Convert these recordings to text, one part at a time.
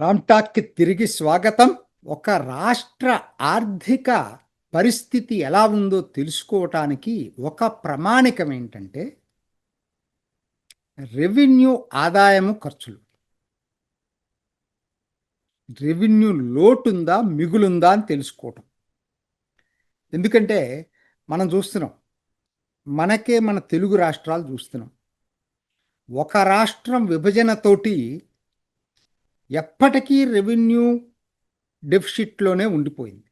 రామ్టాక్కి తిరిగి స్వాగతం. ఒక రాష్ట్ర ఆర్థిక పరిస్థితి ఎలా ఉందో తెలుసుకోవటానికి ఒక ప్రమాణికం ఏంటంటే రెవెన్యూ ఆదాయము ఖర్చులు. రెవెన్యూ లోటుందా మిగులుందా అని తెలుసుకోవటం. ఎందుకంటే మనం చూస్తున్నాం మనకే మన తెలుగు రాష్ట్రాలు చూస్తున్నాం. ఒక రాష్ట్రం విభజనతోటి ఎప్పటికీ రెవెన్యూ డెఫిషిట్లోనే ఉండిపోయింది.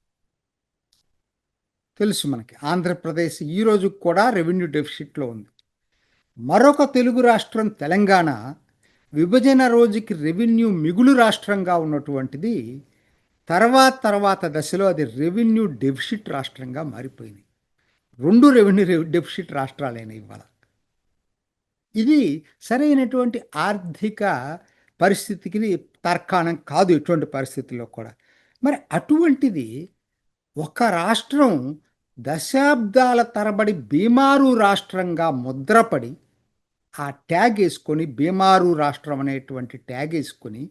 తెలుసు మనకి ఆంధ్రప్రదేశ్ ఈరోజు కూడా రెవెన్యూ డెఫిషిట్లో ఉంది. మరొక తెలుగు రాష్ట్రం తెలంగాణ విభజన రోజుకి రెవెన్యూ మిగులు రాష్ట్రంగా ఉన్నటువంటిది తర్వాత తర్వాత దశలో అది రెవెన్యూ డెఫిషిట్ రాష్ట్రంగా మారిపోయింది. రెండు రెవెన్యూ డెఫిషిట్ రాష్ట్రాలైన ఇవాళ. ఇది సరైనటువంటి ఆర్థిక పరిస్థితికి తర్కాణం కాదు ఎటువంటి పరిస్థితుల్లో కూడా. మరి అటువంటిది ఒక రాష్ట్రం దశాబ్దాల తరబడి బీమారు రాష్ట్రంగా ముద్రపడి ఆ ట్యాగ్ వేసుకొని బీమారు రాష్ట్రం అనేటువంటి ట్యాగ్ వేసుకొని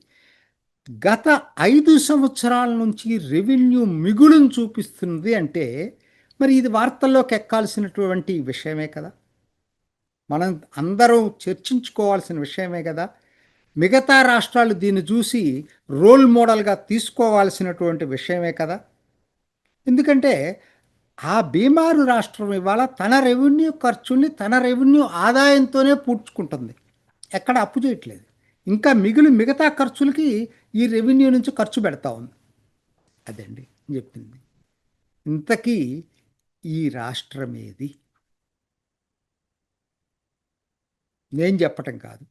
గత ఐదు సంవత్సరాల నుంచి రెవెన్యూ మిగులును చూపిస్తుంది అంటే మరి ఇది వార్తల్లోకి ఎక్కాల్సినటువంటి విషయమే కదా. మనం అందరం చర్చించుకోవాల్సిన విషయమే కదా. మిగతా రాష్ట్రాలు దీన్ని చూసి రోల్ మోడల్గా తీసుకోవాల్సినటువంటి విషయమే కదా. ఎందుకంటే ఆ బీమారు రాష్ట్రం ఇవాళ తన రెవెన్యూ ఖర్చుల్ని తన రెవెన్యూ ఆదాయంతోనే పూడ్చుకుంటుంది. ఎక్కడ అప్పు చేయట్లేదు. ఇంకా మిగిలి మిగతా ఖర్చులకి ఈ రెవెన్యూ నుంచి ఖర్చు పెడతా ఉంది. అదండి చెప్పింది. ఇంతకీ ఈ రాష్ట్రం ఏది? నేను చెప్పటం కాదు.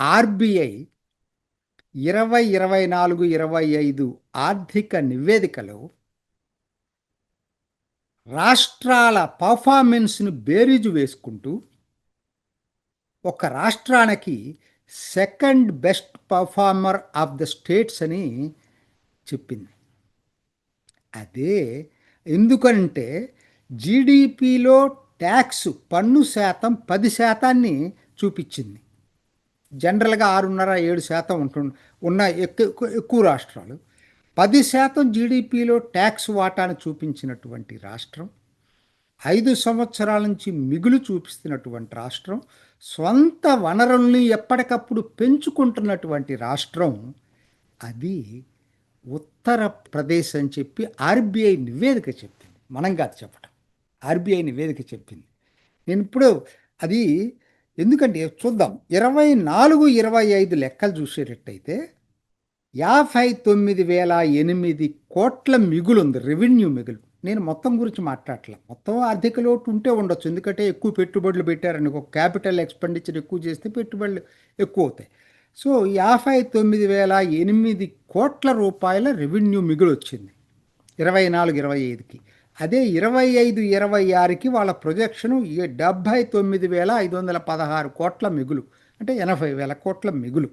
ఆర్బీఐ ఇరవై ఇరవై నాలుగు ఇరవై ఐదు ఆర్థిక నివేదికలో రాష్ట్రాల పర్ఫార్మెన్స్ను బేరీజు వేసుకుంటూ ఒక రాష్ట్రానికి second best performer of the states అని చెప్పింది. అదే ఎందుకంటే జీడిపిలో ట్యాక్స్ పన్ను శాతం పది శాతాన్ని చూపించింది. జనరల్గా ఆరున్నర ఏడు శాతం ఉంటుంది ఉన్న ఎక్కువ ఎక్కువ రాష్ట్రాలు. పది శాతం జీడిపిలో ట్యాక్స్ వాటాను చూపించినటువంటి రాష్ట్రం. ఐదు సంవత్సరాల నుంచి మిగులు చూపిస్తున్నటువంటి రాష్ట్రం. స్వంత వనరుల్ని ఎప్పటికప్పుడు పెంచుకుంటున్నటువంటి రాష్ట్రం. అది ఉత్తరప్రదేశ్ అని చెప్పి ఆర్బీఐ నివేదిక చెప్పింది. మనం కాదు చెప్పటం. ఆర్బీఐ నివేదిక చెప్పింది. నేను ఇప్పుడు అది ఎందుకంటే చూద్దాం ఇరవై నాలుగు ఇరవై ఐదు లెక్కలు చూసేటట్టయితే యాభై తొమ్మిది వేల ఎనిమిది కోట్ల మిగులు ఉంది రెవెన్యూ మిగులు. నేను మొత్తం గురించి మాట్లాడలే మొత్తం ఆర్థిక లోటు ఉంటే ఉండొచ్చు ఎందుకంటే ఎక్కువ పెట్టుబడులు పెట్టారని ఒక క్యాపిటల్ ఎక్స్పెండిచర్ ఎక్కువ చేస్తే పెట్టుబడులు ఎక్కువ అవుతాయి. సో యాభై తొమ్మిది వేల ఎనిమిది కోట్ల రూపాయల రెవెన్యూ మిగులు వచ్చింది ఇరవై నాలుగు ఇరవై ఐదుకి అదే ఇరవై ఐదు ఇరవై ఆరుకి వాళ్ళ ప్రొజెక్షను డెబ్భై తొమ్మిది వేల ఐదు వందల పదహారు కోట్ల మిగులు అంటే ఎనభై వేల కోట్ల మిగులు.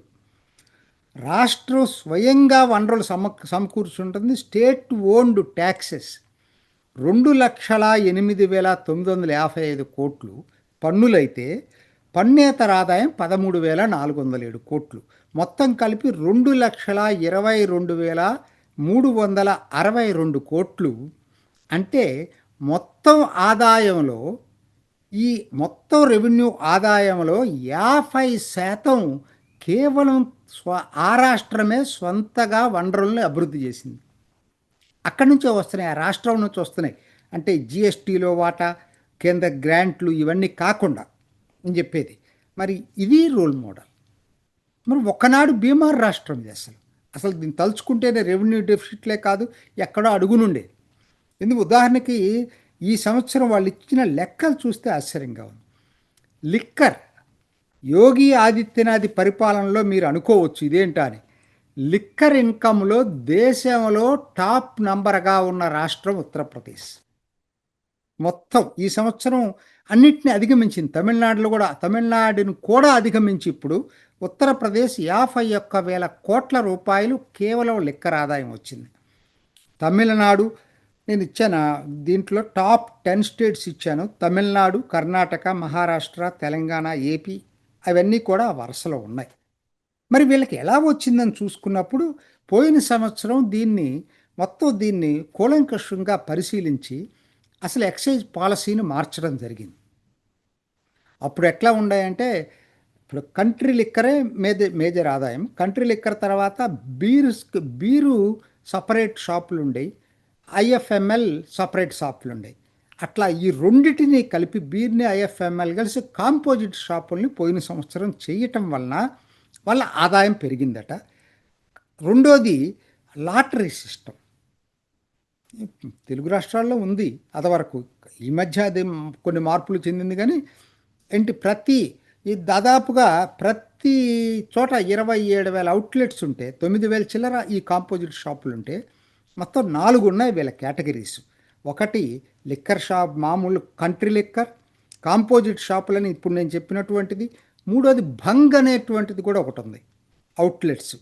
రాష్ట్రం స్వయంగా వనరులు సమ సమకూర్చుంటుంది. స్టేట్ ఓన్డ్ ట్యాక్సెస్ రెండు లక్షల ఎనిమిది వేల తొమ్మిది వందల యాభై ఐదు కోట్లు పన్నులైతే పన్నేతర ఆదాయం పదమూడు వేల నాలుగు వందల ఏడు కోట్లు. మొత్తం కలిపి రెండు లక్షల ఇరవై రెండు వేల మూడు వందల అరవై రెండు కోట్లు అంటే మొత్తం ఆదాయంలో ఈ మొత్తం రెవెన్యూ ఆదాయంలో యాభై శాతం కేవలం స్వ ఆ రాష్ట్రమే సొంతగా వనరులను అభివృద్ధి చేసింది. అక్కడి నుంచే వస్తున్నాయి ఆ రాష్ట్రం నుంచి వస్తున్నాయి. అంటే జిఎస్టీలో వాటా కేంద్ర గ్రాంట్లు ఇవన్నీ కాకుండా అని చెప్పేది. మరి ఇది రోల్ మోడల్. మరి ఒకనాడు బీమార్ రాష్ట్రం ఇది అసలు అసలు దీన్ని తలుచుకుంటేనే రెవెన్యూ డెఫిసిట్లే కాదు ఎక్కడో అడుగునుండేది. ఎందుకు? ఉదాహరణకి ఈ సంవత్సరం వాళ్ళు ఇచ్చిన లెక్కలు చూస్తే ఆశ్చర్యంగా ఉంది. లిక్కర్ యోగి ఆదిత్యనాథ్ పరిపాలనలో మీరు అనుకోవచ్చు ఇదేంటా అని. లిక్కర్ ఇన్కంలో దేశంలో టాప్ నంబర్గా ఉన్న రాష్ట్రం ఉత్తరప్రదేశ్. మొత్తం ఈ సంవత్సరం అన్నిటిని అధిగమించింది. తమిళనాడులో కూడా తమిళనాడును కూడా అధిగమించి ఇప్పుడు ఉత్తరప్రదేశ్ యాభై ఒక్క వేల కోట్ల రూపాయలు కేవలం లిక్కర్ ఆదాయం వచ్చింది. తమిళనాడు నేను ఇచ్చాను దీంట్లో టాప్ టెన్ స్టేట్స్ ఇచ్చాను. తమిళనాడు కర్ణాటక మహారాష్ట్ర తెలంగాణ ఏపీ అవన్నీ కూడా వరుసలో ఉన్నాయి. మరి వీళ్ళకి ఎలా వచ్చిందని చూసుకున్నప్పుడు పోయిన సంవత్సరం దీన్ని మొత్తం దీన్ని కూలంకషంగా పరిశీలించి అసలు ఎక్సైజ్ పాలసీని మార్చడం జరిగింది. అప్పుడు ఎట్లా ఉన్నాయంటే ఇప్పుడు కంట్రీ లిక్కరే మేజర్ మేజర్ ఆదాయం. కంట్రీ లిక్కర్ తర్వాత బీరు బీరు సపరేట్ షాపులు ఉండేవి ఐఎఫ్ఎంఎల్ సపరేట్ షాపులు ఉండేవి. అట్లా ఈ రెండింటిని కలిపి బీర్ని ఐఎఫ్ఎంఎల్ కలిసి కాంపోజిట్ షాపుల్ని పోయిన సంవత్సరం చేయటం వలన వాళ్ళ ఆదాయం పెరిగిందట. రెండోది లాటరీ సిస్టమ్ తెలుగు రాష్ట్రాల్లో ఉంది అదివరకు. ఈ మధ్య అది కొన్ని మార్పులు చెందింది కానీ ఏంటి ప్రతి ఈ దాదాపుగా ప్రతి చోట ఇరవై ఏడు వేల అవుట్లెట్స్ ఉంటే తొమ్మిది వేల చిల్లర ఈ కాంపోజిట్ షాపులు ఉంటే మొత్తం నాలుగు ఉన్నాయి వీళ్ళ కేటగిరీస్. ఒకటి లిక్కర్ షాప్ మామూలు కంట్రీ లిక్కర్ కాంపోజిట్ షాపులని ఇప్పుడు నేను చెప్పినటువంటిది. మూడోది భంగ్ అనేటువంటిది కూడా ఒకటి ఉంది అవుట్లెట్స్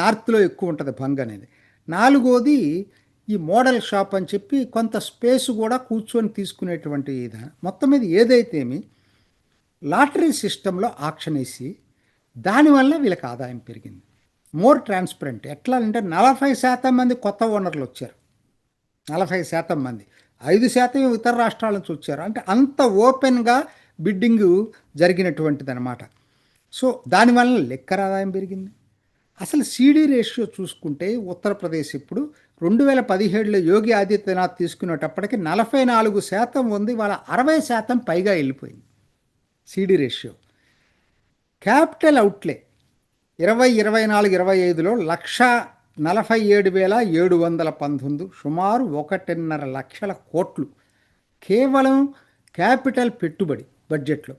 నార్త్లో ఎక్కువ ఉంటుంది భంగ్ అనేది. నాలుగోది ఈ మోడల్ షాప్ అని చెప్పి కొంత స్పేస్ కూడా కూర్చొని తీసుకునేటువంటి ఇది. మొత్తం మీద ఏదైతేమి లాటరీ సిస్టంలో ఆక్షన్ వేసి దానివల్ల వీళ్ళకి ఆదాయం పెరిగింది. More transparent. ఎట్లా అంటే నలభై శాతం మంది కొత్త ఓనర్లు వచ్చారు. నలభై శాతం మంది. ఐదు శాతం ఇతర రాష్ట్రాల నుంచి వచ్చారు. అంటే అంత ఓపెన్గా బిడ్డింగ్ జరిగినటువంటిది అనమాట సో దానివల్ల లెక్కర ఆదాయం పెరిగింది. అసలు సీడీ రేషియో చూసుకుంటే ఉత్తరప్రదేశ్ ఇప్పుడు రెండు వేల పదిహేడులో యోగి ఆదిత్యనాథ్ తీసుకునేటప్పటికి నలభై నాలుగు శాతం ఉంది. వాళ్ళ అరవై శాతం పైగా వెళ్ళిపోయింది సీడీ రేషియో. క్యాపిటల్ అవుట్లే ఇరవై ఇరవై నాలుగు ఇరవై ఐదులో లక్ష నలభై ఏడు వేల ఏడు వందల పంతొమ్మిది సుమారు ఒకటిన్నర లక్షల కోట్లు. కేవలం క్యాపిటల్ పెట్టుబడి బడ్జెట్లో.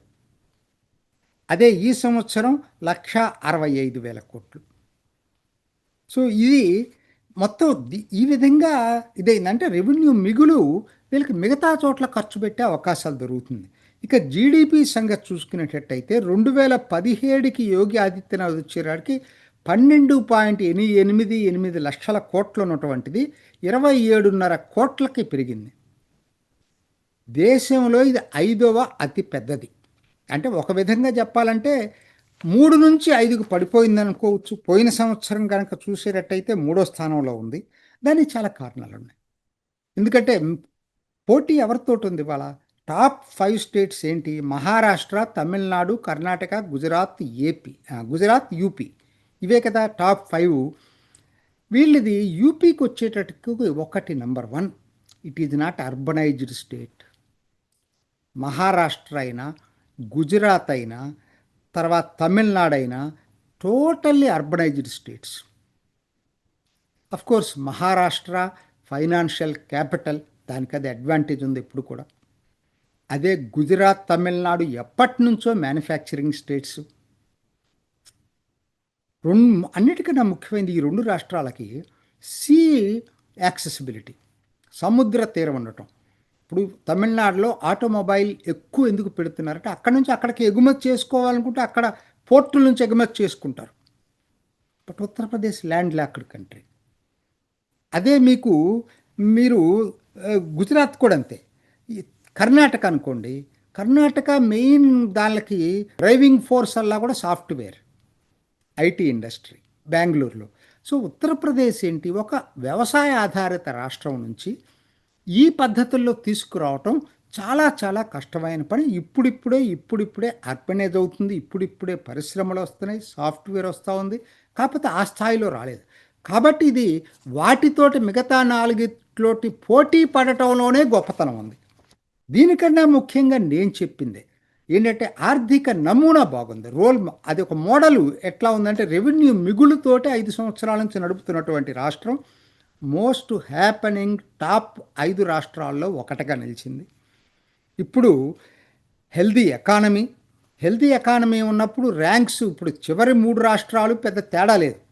అదే ఈ సంవత్సరం లక్ష అరవై ఐదు వేల కోట్లు. సో ఇది మొత్తం ఈ విధంగా ఇదైందంటే రెవెన్యూ మిగులు వీళ్ళకి మిగతా చోట్ల ఖర్చు పెట్టే అవకాశాలు దొరుకుతుంది. ఇక జీడిపి సంగతి చూసుకునేటట్టయితే రెండు వేల పదిహేడుకి యోగి ఆదిత్యనాథ్ వచ్చేవాడికి పన్నెండు పాయింట్ ఎనిమిది ఎనిమిది ఎనిమిది లక్షల కోట్లు ఉన్నటువంటిది ఇరవై ఏడున్నర కోట్లకి పెరిగింది. దేశంలో ఇది ఐదవ అతి పెద్దది. అంటే ఒక విధంగా చెప్పాలంటే మూడు నుంచి ఐదుకు పడిపోయింది అనుకోవచ్చు. పోయిన సంవత్సరం కనుక చూసేటట్టయితే మూడో స్థానంలో ఉంది. దానికి చాలా కారణాలు ఉన్నాయి ఎందుకంటే పోటీ ఎవరితోటి ఉంది వాళ్ళ టాప్ ఫైవ్ స్టేట్స్ ఏంటి? మహారాష్ట్ర తమిళనాడు కర్ణాటక గుజరాత్ ఏపీ. గుజరాత్ యూపీ. ఇవే కదా టాప్ ఫైవ్. వీళ్ళది యూపీకి వచ్చేటట్టుకు ఒకటి number one. It is not urbanized state. Maharashtra అయినా గుజరాత్ అయినా తర్వాత తమిళనాడు అయినా totally urbanized states. Of course Maharashtra financial capital దానికి అది అడ్వాంటేజ్ ఉంది ఇప్పుడు కూడా. అదే గుజరాత్ తమిళనాడు ఎప్పటి నుంచో మ్యానుఫ్యాక్చరింగ్ స్టేట్స్ రెండు అన్నిటికన్నా ముఖ్యమైనది ఈ రెండు రాష్ట్రాలకి సీ యాక్సెసిబిలిటీ సముద్ర తీరం ఉండటం. ఇప్పుడు తమిళనాడులో ఆటోమొబైల్ ఎక్కువ ఎందుకు పెడుతున్నారంటే అక్కడ నుంచి అక్కడికి ఎగుమతి చేసుకోవాలనుకుంటే అక్కడ పోర్టుల నుంచి ఎగుమతి చేసుకుంటారు. But Uttar Pradesh land locked country అదే మీకు మీరు గుజరాత్ కూడా అంతే. కర్ణాటక అనుకోండి కర్ణాటక మెయిన్ దానికి డ్రైవింగ్ ఫోర్స్ అలా కూడా సాఫ్ట్వేర్ ఐటీ ఇండస్ట్రీ బెంగళూరులో. సో ఉత్తరప్రదేశ్ ఏంటి? ఒక వ్యవసాయ ఆధారిత రాష్ట్రం నుంచి ఈ పద్ధతుల్లో తీసుకురావటం చాలా చాలా కష్టమైన పని. ఇప్పుడిప్పుడే ఇప్పుడిప్పుడే అర్బనైజ్ అవుతుంది. ఇప్పుడిప్పుడే పరిశ్రమలు వస్తున్నాయి సాఫ్ట్వేర్ వస్తూ ఉంది. కాకపోతే ఆ స్థాయిలో రాలేదు. కాబట్టి ఇది వాటితోటి మిగతా నాలుగిట్లోటి పోటీ పడటంలోనే గొప్పతనం ఉంది. దీనికన్నా ముఖ్యంగా నేను చెప్పింది ఏంటంటే ఆర్థిక నమూనా బాగుంది. రోల్ అది ఒక మోడల్ ఎట్లా ఉందంటే రెవెన్యూ మిగులుతోటే ఐదు సంవత్సరాల నుంచి నడుపుతున్నటువంటి రాష్ట్రం. మోస్ట్ హ్యాపనింగ్ టాప్ ఐదు రాష్ట్రాల్లో ఒకటిగా నిలిచింది. ఇప్పుడు హెల్దీ ఎకానమీ హెల్దీ ఎకానమీ ఉన్నప్పుడు ర్యాంక్స్ ఇప్పుడు చివరి మూడు రాష్ట్రాలు పెద్ద తేడా లేదు.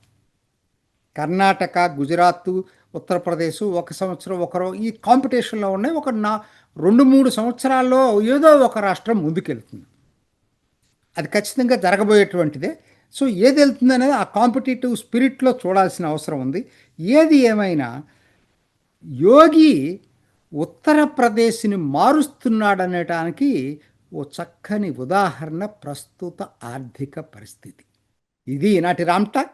కర్ణాటక గుజరాత్ ఉత్తరప్రదేశ్ ఒక సంవత్సరం ఒకరు ఈ కాంపిటీషన్లో ఉన్నాయి ఒక నా రెండు మూడు సంవత్సరాల్లో ఏదో ఒక రాష్ట్రం ముందుకెళ్తుంది. అది ఖచ్చితంగా జరగబోయేటువంటిదే. సో ఏది వెళ్తుంది అనేది ఆ కాంపిటేటివ్ స్పిరిట్లో చూడాల్సిన అవసరం ఉంది. ఏది ఏమైనా యోగి ఉత్తరప్రదేశ్ని మారుస్తున్నాడనటానికి ఓ చక్కని ఉదాహరణ ప్రస్తుత ఆర్థిక పరిస్థితి. ఇది ఈనాటి రామ్టాక్